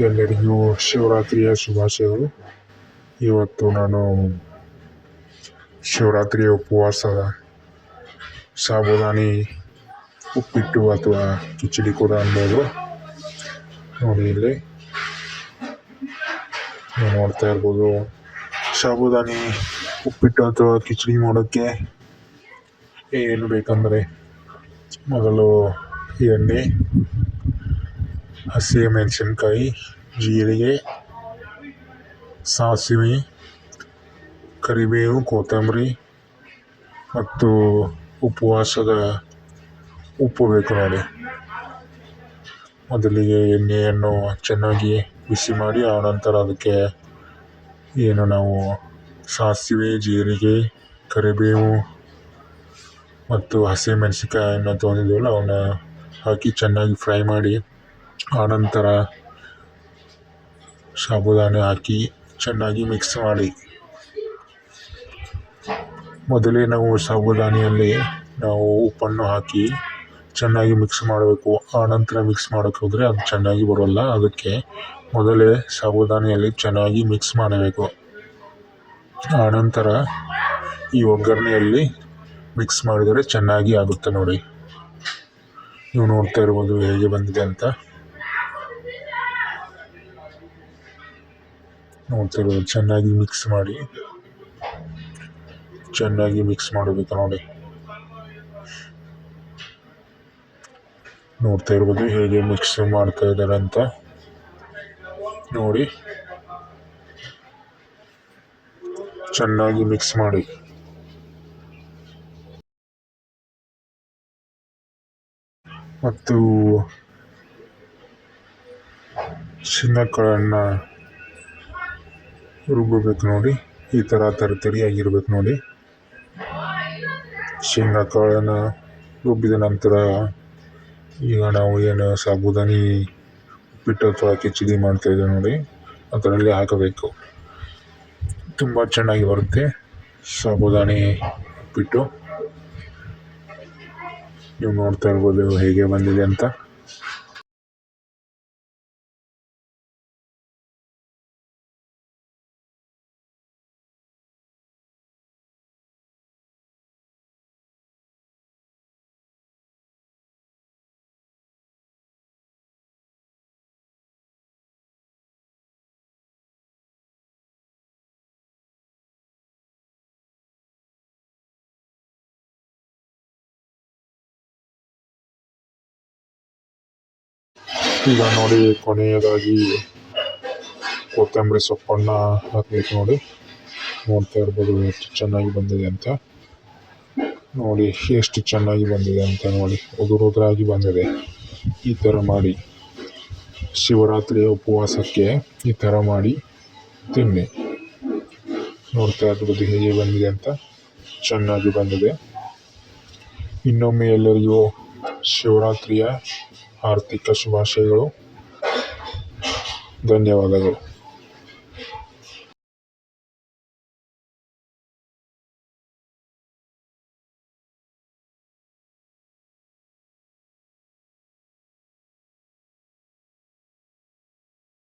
ಎಲ್ಲರಿಗೂ ಶಿವರಾತ್ರಿಯ ಶುಭಾಶಯಗಳು. ಇವತ್ತು ನಾನು ಶಿವರಾತ್ರಿಯ ಉಪವಾಸದ ಸಾಬುದಾನಿ ಉಪ್ಪಿಟ್ಟು ಅಥವಾ ಕಿಚಡಿ ಕೂಡ ಅನ್ಬೋದು ನೋಡಿ ಇಲ್ಲಿ ನೋಡ್ತಾ ಇರ್ಬೋದು ಸಾಬುದಾನಿ ಉಪ್ಪಿಟ್ಟು ಅಥವಾ ಕಿಚಡಿ ಮಾಡೋಕ್ಕೆ ಏನು ಬೇಕಂದರೆ ಮೊದಲು ಎಣ್ಣೆ ಹಸಿಮೆಣಸಿನ್ಕಾಯಿ, ಜೀರಿಗೆ, ಸಾಸಿವೆ, ಕರಿಬೇವು, ಕೊತ್ತಂಬರಿ ಮತ್ತು ಉಪವಾಸದ ಉಪ್ಪು ಬೇಕು ನೋಡಿ. ಮೊದಲಿಗೆ ಎಣ್ಣೆಯನ್ನು ಚೆನ್ನಾಗಿ ಬಿಸಿ ಮಾಡಿ ಆನಂತರ ಅದಕ್ಕೆ ಏನು ನಾವು ಸಾಸಿವೆ, ಜೀರಿಗೆ, ಕರಿಬೇವು ಮತ್ತು ಹಸಿಮೆಣಸಿನ್ಕಾಯನ್ನು ತೊಗೊಂಡಿದ್ದೀವಲ್ಲ ಅವನ್ನ ಹಾಕಿ ಚೆನ್ನಾಗಿ ಫ್ರೈ ಮಾಡಿ ಆನಂತರ ಸಾಬುದಾನಿ ಹಾಕಿ ಚೆನ್ನಾಗಿ ಮಿಕ್ಸ್ ಮಾಡಿ. ಮೊದಲೇ ನಾವು ಸಾಬುದಾನಿಯಲ್ಲಿ ನಾವು ಉಪ್ಪನ್ನು ಹಾಕಿ ಚೆನ್ನಾಗಿ ಮಿಕ್ಸ್ ಮಾಡಬೇಕು. ಆನಂತರ ಮಿಕ್ಸ್ ಮಾಡೋಕ್ಕೆ ಹೋದರೆ ಅದು ಚೆನ್ನಾಗಿ ಬರೋಲ್ಲ. ಅದಕ್ಕೆ ಮೊದಲೇ ಸಾಬುದಾನಿಯಲ್ಲಿ ಚೆನ್ನಾಗಿ ಮಿಕ್ಸ್ ಮಾಡಬೇಕು. ಆನಂತರ ಈ ಒಗ್ಗರಣೆಯಲ್ಲಿ ಮಿಕ್ಸ್ ಮಾಡಿದರೆ ಚೆನ್ನಾಗಿ ಆಗುತ್ತೆ ನೋಡಿ. ನೀವು ನೋಡ್ತಾ ಇರ್ಬೋದು ಹೇಗೆ ಬಂದಿದೆ ಅಂತ. ನೋಡ್ತಾ ಇರ್ಬೋದು ಚೆನ್ನಾಗಿ ಮಿಕ್ಸ್ ಮಾಡಿ. ಚೆನ್ನಾಗಿ ಮಿಕ್ಸ್ ಮಾಡಬೇಕು ನೋಡಿ. ನೋಡ್ತಾ ಇರ್ಬೋದು ಹೇಗೆ ಮಿಕ್ಸ್ ಮಾಡ್ತಾ ಇದ್ದಾರೆ ಅಂತ. ನೋಡಿ. ಚೆನ್ನಾಗಿ ಮಿಕ್ಸ್ ಮಾಡಿ. ಮತ್ತು ಶೇಂಗಾಕಾಳನ್ನು ರುಬ್ಬಬೇಕು ನೋಡಿ. ಈ ಥರ ತರಿತರಿಯಾಗಿರ್ಬೇಕು ನೋಡಿ. ಶೇಂಗಾ ಕಾಳನ್ನು ರುಬ್ಬಿದ ನಂತರ ಈಗ ನಾವು ಏನು ಸಾಬುದಾನಿ ಉಪ್ಪಿಟ್ಟು ಅಥವಾ ಕಿಚಡಿ ಮಾಡ್ತಾಯಿದ್ದೇವೆ ನೋಡಿ. ಅದರಲ್ಲಿ ಹಾಕಬೇಕು. ತುಂಬ ಚೆನ್ನಾಗಿ ಬರುತ್ತೆ ಸಾಬುದಾನಿ ಉಪ್ಪಿಟ್ಟು. ನೀವು ನೋಡ್ತಾ ಇರ್ಬೋದು ಹೇಗೆ ಬಂದಿದೆ ಅಂತ. ಈಗ ನೋಡಿ ಕೊನೆಯದಾಗಿ ಕೊತ್ತಂಬರಿ ಸೊಪ್ಪನ್ನ ಹಾಕಬೇಕು ನೋಡಿ. ನೋಡ್ತಾ ಇರ್ಬೋದು ಎಷ್ಟು ಚೆನ್ನಾಗಿ ಬಂದಿದೆ ಅಂತ. ನೋಡಿ ಎಷ್ಟು ಚೆನ್ನಾಗಿ ಬಂದಿದೆ ಅಂತ ನೋಡಿ. ಉದುರು ಉದುರಾಗಿ ಬಂದಿದೆ. ಈ ಥರ ಮಾಡಿ ಶಿವರಾತ್ರಿಯ ಉಪವಾಸಕ್ಕೆ ಈ ಥರ ಮಾಡಿ ತಿನ್ನಿ. ನೋಡ್ತಾ ಇರ್ಬೋದು ಹೇಗೆ ಬಂದಿದೆ ಅಂತ. ಚೆನ್ನಾಗಿ ಬಂದಿದೆ. ಇನ್ನೊಮ್ಮೆ ಎಲ್ಲರಿಗೂ ಶಿವರಾತ್ರಿಯ ಆರ್ಥಿಕ ಶುಭಾಶಯಗಳು. ಧನ್ಯವಾದಗಳು.